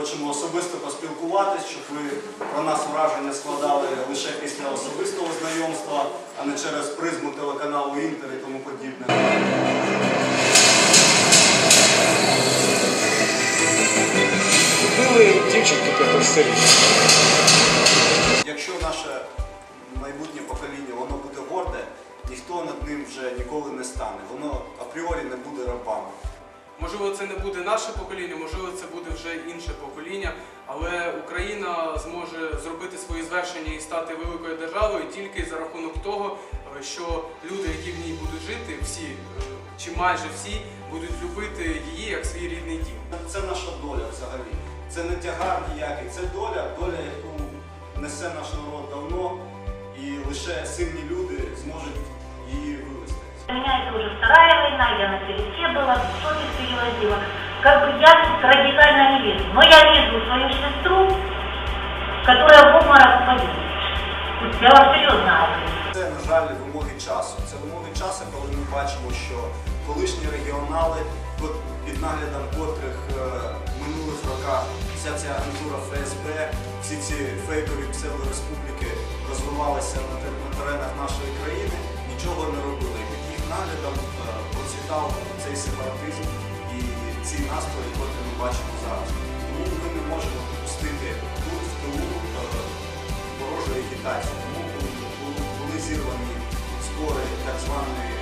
Хочемо особисто поспілкуватись, щоб ви про нас враження складали лише після особистого знайомства, а не через призму телеканалу Інтер і тому подібне. Дівчинку п'ятосторічну. Якщо наше майбутнє покоління воно буде горде, ніхто над ним вже ніколи не стане. Воно апріорі не буде рабами. Можливо, це не буде наше покоління, можливо, це буде вже інше покоління, але Україна зможе зробити свої звершення і стати великою державою тільки за рахунок того, е, що люди, які в ній будуть жити, всі е, чи майже всі будуть любити її як свій рідний дім. Це наша доля взагалі. Це не тягар ніякий, це доля, доля, яку несе наш народ давно, і лише сильні люди зможуть її вивести. У меня это уже вторая война, я на передке была, переводила. Как бы я тут радикально не вижу. Но я вижу свою сестру, которая в обморок погибла. Я вам серьезно. Це, на жаль, вимоги часу. Це вимоги часу, коли ми бачимо, що колишні регіонали, під наглядом котрих е, в минулих роках вся ця агентура ФСБ, всі ці фейкові псевдореспубліки розвивалися на, теренах нашої країни, нічого не робили. Під їх наглядом е, процвітав цей сепаратизм і ці настрої, котрі ми бачимо зараз. Тому ми не можемо допустити тут в тилу е, ворожої агітації. Тому були, зірвані збори так званої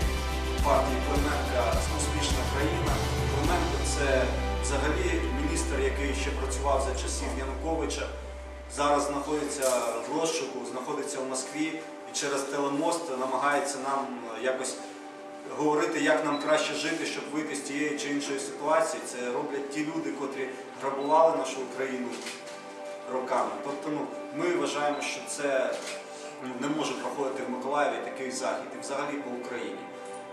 партії Клименка Успішна країна. Клименко це взагалі міністр, який ще працював за часів Януковича. Зараз знаходиться в розшуку, знаходиться в Москві і через телемост намагається нам якось говорити, як нам краще жити, щоб вийти з тієї чи іншої ситуації. Це роблять ті люди, котрі грабували нашу Україну роками. Тобто, ну, ми вважаємо, що це ну, не може проходити в Миколаєві такий захід і взагалі по Україні.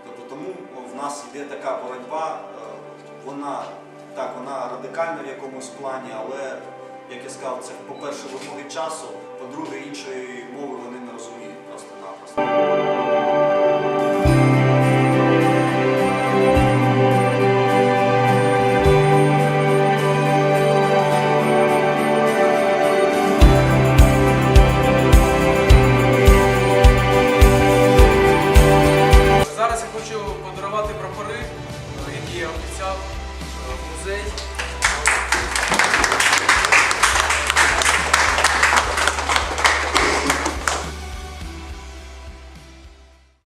Тобто тому в нас йде така боротьба, е, вона так, вона радикальна в якомусь плані, але як я сказав, це по-перше, вимоги часу, по-друге, іншої мови вони не.